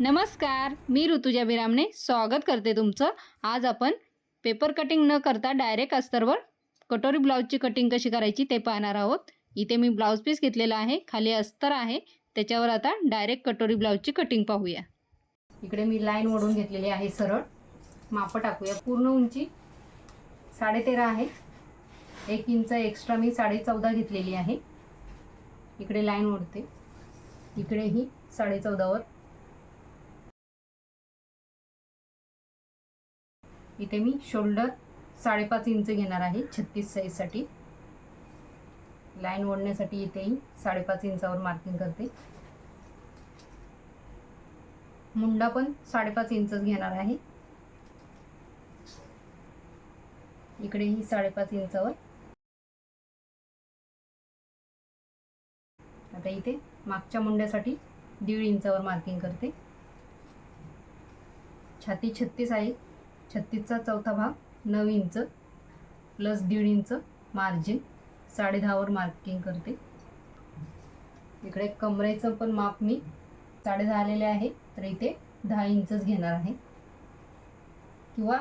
नमस्कार मी ऋतुजा बिरामने स्वागत करते तुमचं. आज आपण पेपर कटिंग न करता डायरेक्ट अस्तरवर कटोरी ब्लाऊजची कटिंग कशी करायची ते पाहणार आहोत. इथे मी ब्लाऊज पीस घेतलेला आहे खाली अस्तर आहे. त्याच्यावर आता डायरेक्ट कटोरी ब्लाऊजची कटिंग पाहूया. इकडे मी लाईन ओढून घेतलेली आहे सरळ. मापं टाकूया. पूर्ण उंची साडेतेरा आहे. एक इंच एक्स्ट्रा मी साडे चौदा घेतलेली आहे. इकडे लाईन ओढते. इकडेही साडे इथे मी शोल्डर साडेपाच इंच घेणार आहे छत्तीस साईजसाठी लाईन ओढण्यासाठी इथेही साडेपाच इंचावर मार्किंग करते. मुंडा पण साडेपाच इंचच घेणार आहे. इकडेही साडेपाच इंचावर आता इथे मागच्या मुंड्यासाठी दीड इंचावर मार्किंग करते. छाती छत्तीस आहे. छत्तीसचा चौथा भाग नऊ इंच प्लस दीड इंच मार्जिन साडे दहावर मार्किंग करते. इकडे कमरेचं पण माप मी साडे दहा आलेले आहे तर इथे दहा इंचच घेणार आहे. किंवा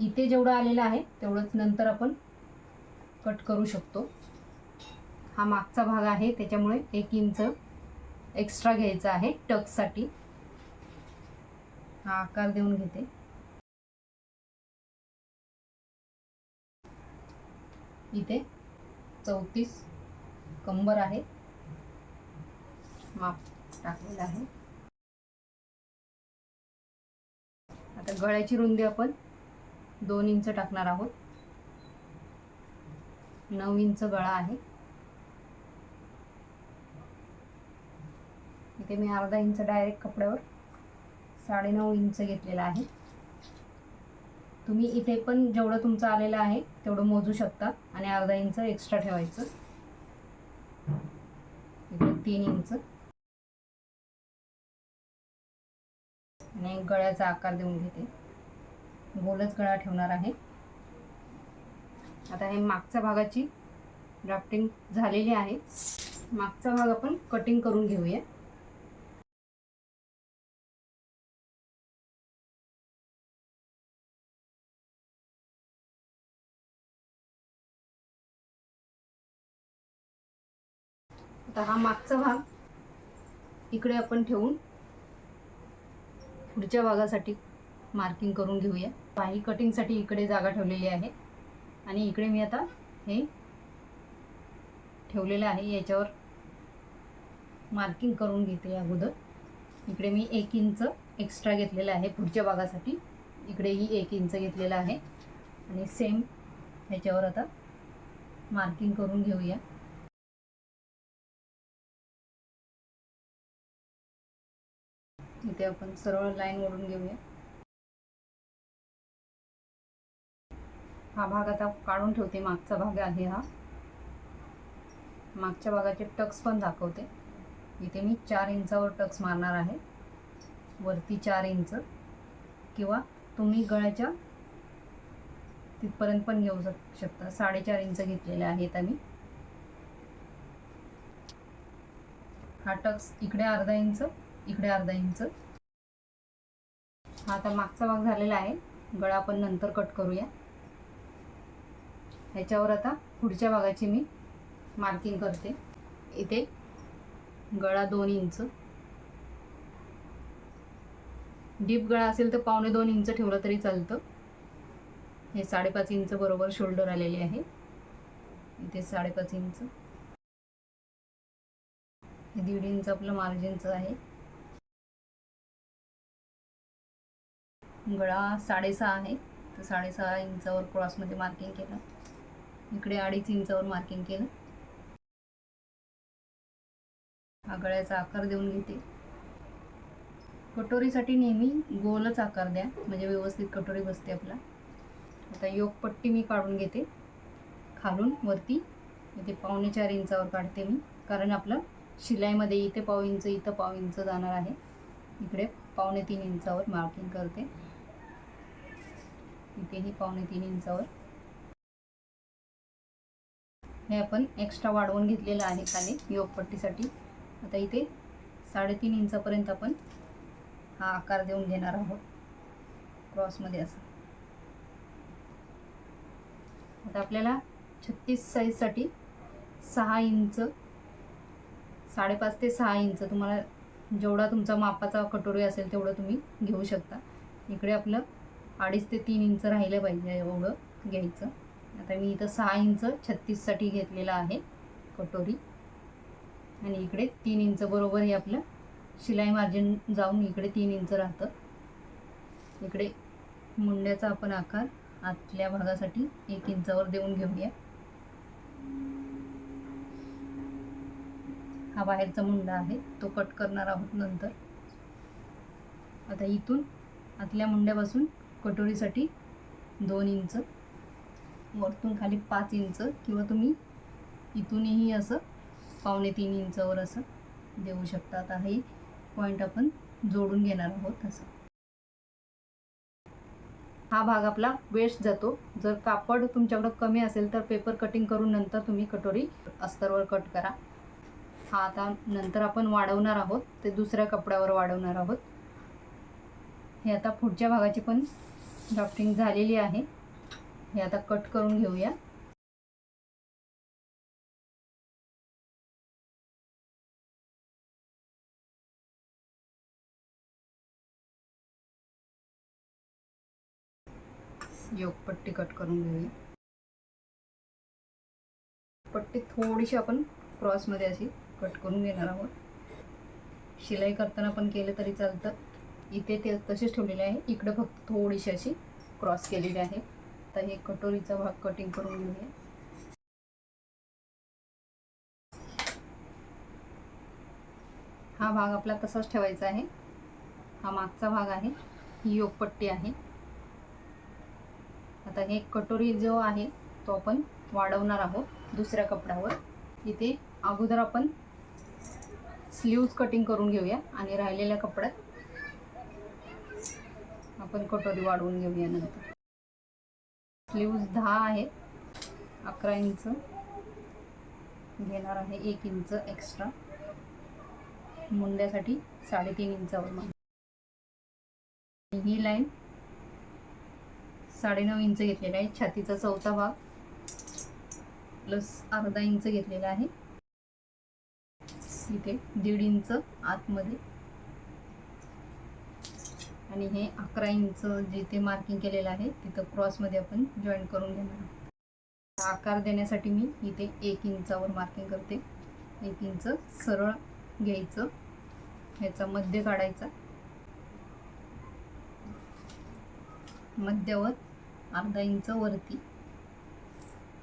इथे जेवढं आलेलं आहे तेवढंच नंतर आपण कट करू शकतो. हा मागचा भाग आहे त्याच्यामुळे एक इंच एक्स्ट्रा घ्यायचा आहे टक्ससाठी हा आकार देऊन घेते. इथे चौतीस कंबर आहे. माप टाकलेलं आहे. आता गळ्याची रुंदी आपण दोन इंच टाकणार आहोत. नऊ इंच गळा आहे. इथे मी अर्धा इंच डायरेक्ट कपड्यावर साडेनऊ इंच घेतलेला आहे. तुम्ही इथे पण जेवढं तुमचं आलेलं आहे तेवढं मोजू शकता. आणि अर्धा इंच एक्स्ट्रा ठेवायचं. तीन इंच. आणि गळ्याचा आकार देऊन घेते. गोलच गळा ठेवणार आहे. आता हे मागच्या भागाची ड्राफ्टिंग झालेली आहे. मागचा भाग आपण कटिंग करून घेऊया. आता हा मागचा भाग. इकडे आपण ठेवून पुढच्या भागासाठी मार्किंग करून घेऊया. बाही कटिंगसाठी इकडे जागा ठेवलेली आहे. आणि इकडे मी आता हे ठेवलेलं आहे. याच्यावर मार्किंग करून घेते अगोदर. इकडे मी एक इंच एक्स्ट्रा घेतलेलं आहे पुढच्या भागासाठी. इकडेही एक इंच घेतलेलं आहे. आणि सेम ह्याच्यावर आता मार्किंग करून घेऊया. इथे आपण सरळ लाईन ओढून घेऊया. हा भाग आता काढून ठेवते. मागचा भाग आहे हा. मागच्या भागाचे टक्स पण दाखवते. इथे मी चार इंचावर टक्स मारणार आहे. वरती चार इंच. किंवा तुम्ही गळ्याच्या तिथपर्यंत पण घेऊ शक शकता. साडेचार इंच घेतलेले आहेत आम्ही. हा टक्स इकडे अर्धा इंच. इकडे अर्धा इंच. हा आता मागचा भाग झालेला आहे. गळा आपण नंतर कट करूया. ह्याच्यावर आता पुढच्या भागाची मी मार्किंग करते. इथे गळा दोन इंच. डीप गळा असेल तर पावणे दोन इंच ठेवलं तरी चालतं. हे साडेपाच इंच बरोबर शोल्डर आलेले आहे. इथे साडेपाच इंच. हे दीड इंच आपलं मार्जिनचं आहे. गळा साडेसहा आहे. तर साडेसहा इंचावर क्रॉसमध्ये मार्किंग केलं. इकडे अडीच इंचावर मार्किंग केलं. हा गळ्याचा आकार देऊन घेते. कटोरीसाठी नेहमी गोलच आकार द्या. म्हणजे व्यवस्थित कटोरी बसते आपला. आता योगपट्टी मी काढून घेते. खालून वरती. इथे पावणे चार इंचावर काढते मी. कारण आपलं शिलाईमध्ये इथे पाव इंच इथं पाव इंच जाणार आहे. इकडे पावणे तीन इंचावर मार्किंग करते. तिथेही पावणे तीन इंचावर. हे आपण एक्स्ट्रा वाढवून घेतलेलं आहे खाली योगपट्टीसाठी. आता इथे साडेतीन इंचापर्यंत आपण हा आकार देऊन घेणार आहोत क्रॉसमध्ये असं. आता आपल्याला छत्तीस साईजसाठी सहा इंच साडेपाच ते सहा इंच तुम्हाला जेवढा तुमचा मापाचा कटोरी असेल तेवढं तुम्ही घेऊ शकता. इकडे आपलं अडीच ते तीन इंच राहिलं पाहिजे एवढं घ्यायचं. आता मी इथं सहा इंच छत्तीससाठी घेतलेलं आहे कटोरी. आणि इकडे तीन इंच बरोबर हे आपलं शिलाई मार्जिन जाऊन इकडे तीन इंच राहतं. इकडे मुंड्याचा आपण आकार आतल्या भागासाठी एक इंचावर देऊन घेऊया. हा बाहेरचा मुंडा आहे तो कट करणार आहोत नंतर. आता इथून आतल्या मुंड्यापासून कटोरीसाठी दोन इंच वरतून खाली पाच इंच किंवा तुम्ही इथूनही असं पावणे तीन इंचवर असं देऊ शकता. आता हे पॉईंट आपण जोडून घेणार आहोत असं हा भाग आपला वेस्ट जातो. जर कापड तुमच्याकडं कमी असेल तर पेपर कटिंग करून नंतर तुम्ही कटोरी अस्तरवर कट करा. हा आता नंतर आपण वाढवणार आहोत. ते दुसऱ्या कपड्यावर वाढवणार आहोत. हे आता पुढच्या भागाची पण ड्राफ्टिंग झालेली आहे. हे आता कट करून घेऊया. योगपट्टी कट करून घेऊया. पट्टी थोडीशी आपण क्रॉसमध्ये अशी कट करून घेणार आहोत. शिलाई करताना पण केलं तरी चालतं. इथे ते तसेच ठेवलेले आहे. इकडं फक्त थोडीशी अशी क्रॉस केलेली आहे. तर हे कटोरीचा भाग कटिंग करून घेऊया. हा भाग आपला तसाच ठेवायचा आहे. हा मागचा भाग आहे. ही योगपट्टी आहे. आता हे कटोरी जो आहे तो आपण वाढवणार आहोत दुसऱ्या कपड्यावर. इथे अगोदर आपण स्लीव्ज कटिंग करून घेऊया आणि राहिलेल्या कपड्यात आपण कटोरी वाढवून घेऊया नंतर. स्लीव्ज दहा आहेत. अकरा इंच घेणार आहे एक इंच एक्स्ट्रा मुंड्यासाठी साडेतीन इंचावर ही लाईन साडेनऊ इंच घेतलेला आहे. छातीचा चौथा भाग प्लस अर्धा इंच घेतलेला आहे. इथे दीड इंच आतमध्ये आणि हे अकरा इंच जिथे मार्किंग केलेलं आहे तिथं क्रॉसमध्ये आपण जॉईन करून घेणार आहोत. आकार देण्यासाठी मी इथे एक इंचावर मार्किंग करते. एक इंच सरळ घ्यायचं ह्याचा मध्य काढायचा. मध्यावर अर्धा इंच वरती.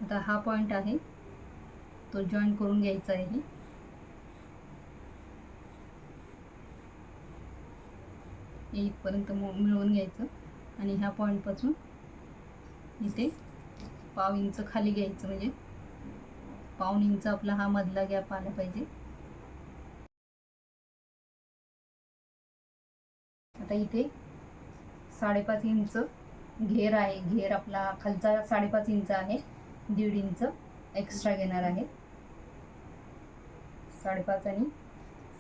आता हा पॉईंट आहे तो जॉईन करून घ्यायचा आहे. इथपर्यंत मिळवून घ्यायचं. आणि ह्या पॉईंटपासून इथे पाव इंच खाली घ्यायचं म्हणजे पाऊन इंच आपला हा मधला गॅप आला पाहिजे. आता इथे साडेपाच इंच घेर आहे. घेर आपला खालचा साडेपाच इंच आहे. दीड इंच एक्स्ट्रा घेणार आहे. साडेपाच आणि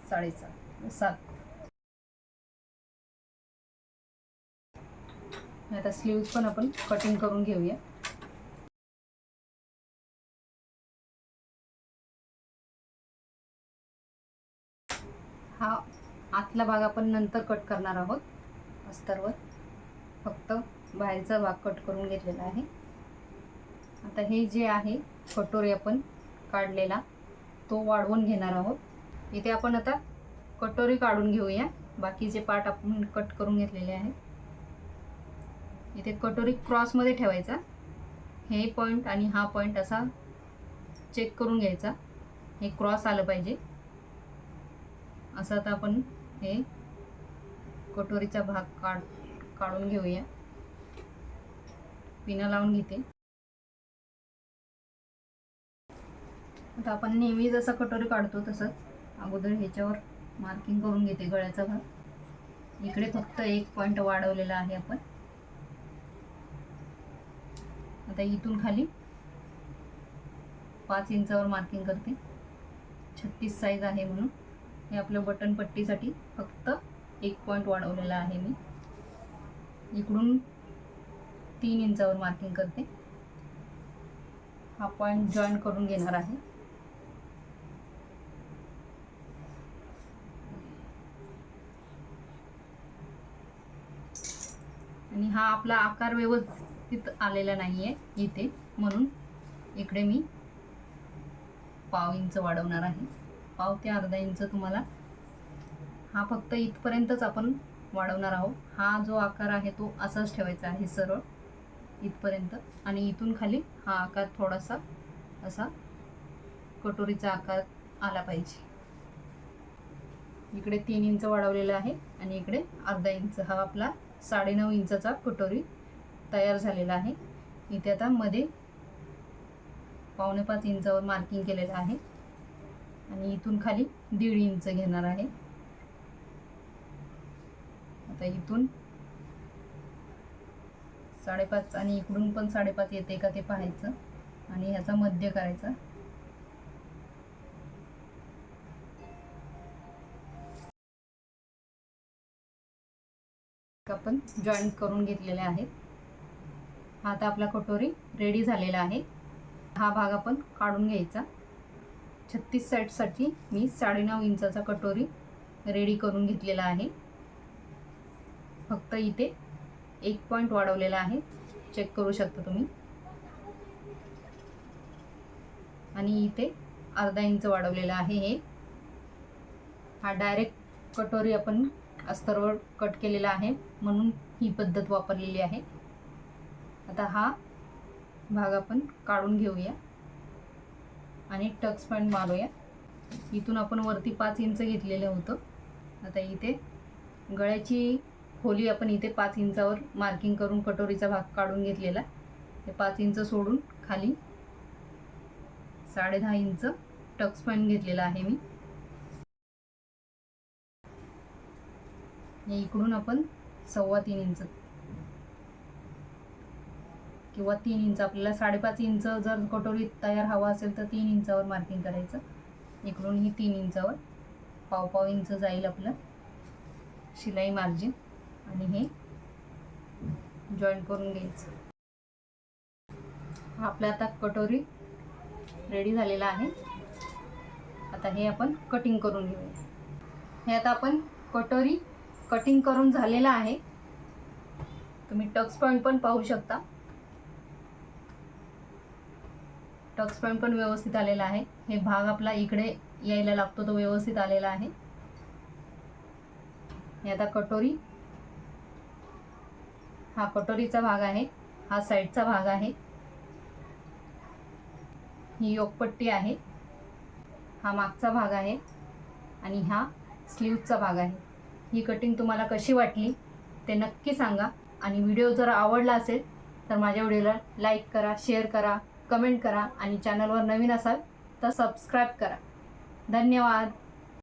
साडेसात. सात. आता स्लीव्ज पण आपण कटिंग करून घेऊया. हा आतला भाग आपण नंतर कट करणार आहोत अस्तरवर फक्त बाहेरचा भाग कट करून घेतलेला आहे. आता हे जे आहे कटोरी आपण काढलेला तो वाढवून घेणार आहोत. इथे आपण आता कटोरी काढून घेऊया. बाकीचे पार्ट आपण कट करून घेतलेले आहेत इथे कटोरी क्रॉसमध्ये ठेवायचा. हे पॉईंट आणि हा पॉईंट असा चेक करून घ्यायचा. हे क्रॉस आलं पाहिजे. असं आता आपण हे कटोरीचा भाग काढ काढून घेऊया. पिना लावून घेते. आता आपण नेहमी जसा कटोरी काढतो तसंच अगोदर ह्याच्यावर मार्किंग करून घेते गळ्याचा भाग. इकडे फक्त एक पॉईंट वाढवलेला आहे आपण. आता इथून खाली पाच इंचावर मार्किंग करते. छत्तीस साईज आहे म्हणून. हे आपलं बटन पट्टीसाठी फक्त एक पॉईंट वाढवलेला आहे मी. इकडून तीन इंचावर मार्किंग करते. हा पॉईंट जॉईन करून घेणार आहे. आणि हा आपला आकार व्यवस्थित तिथं आलेला नाही आहे इथे. म्हणून इकडे मी पाव इंच वाढवणार आहे. पाव ते अर्धा इंच तुम्हाला हा फक्त इथपर्यंतच आपण वाढवणार आहोत. हा जो आकार आहे तो असाच ठेवायचा आहे सरळ इथपर्यंत. आणि इथून खाली हा आकार थोडासा असा कटोरीचा आकार आला पाहिजे. इकडे तीन इंच वाढवलेला आहे आणि इकडे अर्धा इंच. हा आपला साडेनऊ इंचाचा कटोरी तयार झालेला आहे. इथे आता मध्ये पावणे पाच इंचावर मार्किंग केलेलं आहे. आणि इथून खाली दीड इंच घेणार आहे. आता इथून साडेपाच आणि इकडून पण साडेपाच येते का ते पाहायचं. आणि ह्याचा मध्य करायचा. आपण जॉईन करून घेतलेले आहेत. आता आपला कटोरी रेडी झालेला आहे. हा भाग आपण काढून घ्यायचा. छत्तीस साईडसाठी मी साडेनऊ इंचाचा कटोरी रेडी करून घेतलेला आहे. फक्त इथे एक पॉईंट वाढवलेला आहे. चेक करू शकता तुम्ही. आणि इथे अर्धा इंच वाढवलेला आहे हे. हा डायरेक्ट कटोरी आपण अस्तरवर कट केलेला आहे. म्हणून ही पद्धत वापरलेली आहे. आता हा भाग आपण काढून घेऊया. आणि टक्स पॉईंट मारूया. इथून आपण वरती पाच इंच घेतलेलं होतं. आता इथे गळ्याची खोली आपण इथे पाच इंचावर मार्किंग करून कटोरीचा भाग काढून घेतलेला. ते पाच इंच सोडून खाली साडे दहा इंच टक्स पॉईंट घेतलेला आहे मी. इकडून आपण सव्वा तीन इंच किंवा तीन इंच आपल्याला साडेपाच इंच जर कटोरी तयार हवा असेल तर तीन इंचावर मार्किंग करायचं. इकडून ही तीन इंचावर पाव पाव इंच जाईल आपलं. शिलाई मार्जिन आणि हे जॉईन करून घ्यायचं. हा आपला आता कटोरी रेडी झालेला आहे. आता हे आपण कटिंग करून घेऊया. हे आता आपण कटोरी कटिंग करून झालेला आहे. तुम्ही टक्स पॉईंट पण पाहू शकता. टक्स पॉईंट पण व्यवस्थित आलेला आहे. हे भाग आपला इकडे यायला लागतो तो व्यवस्थित आलेला आहे. हे आता कटोरी. हा कटोरीचा भाग आहे. हा साईडचा भाग आहे. ही योगपट्टी आहे. हा मागचा भाग आहे. आणि हा स्लीवचा भाग आहे. ही कटिंग तुम्हाला कशी वाटली ते नक्की सांगा. आणि व्हिडिओ जर आवडला असेल तर माझ्या व्हिडिओला लाईक करा शेअर करा. कमेंट करा आणि चॅनलवर नवीन असाल तर सबस्क्राईब करा. धन्यवाद.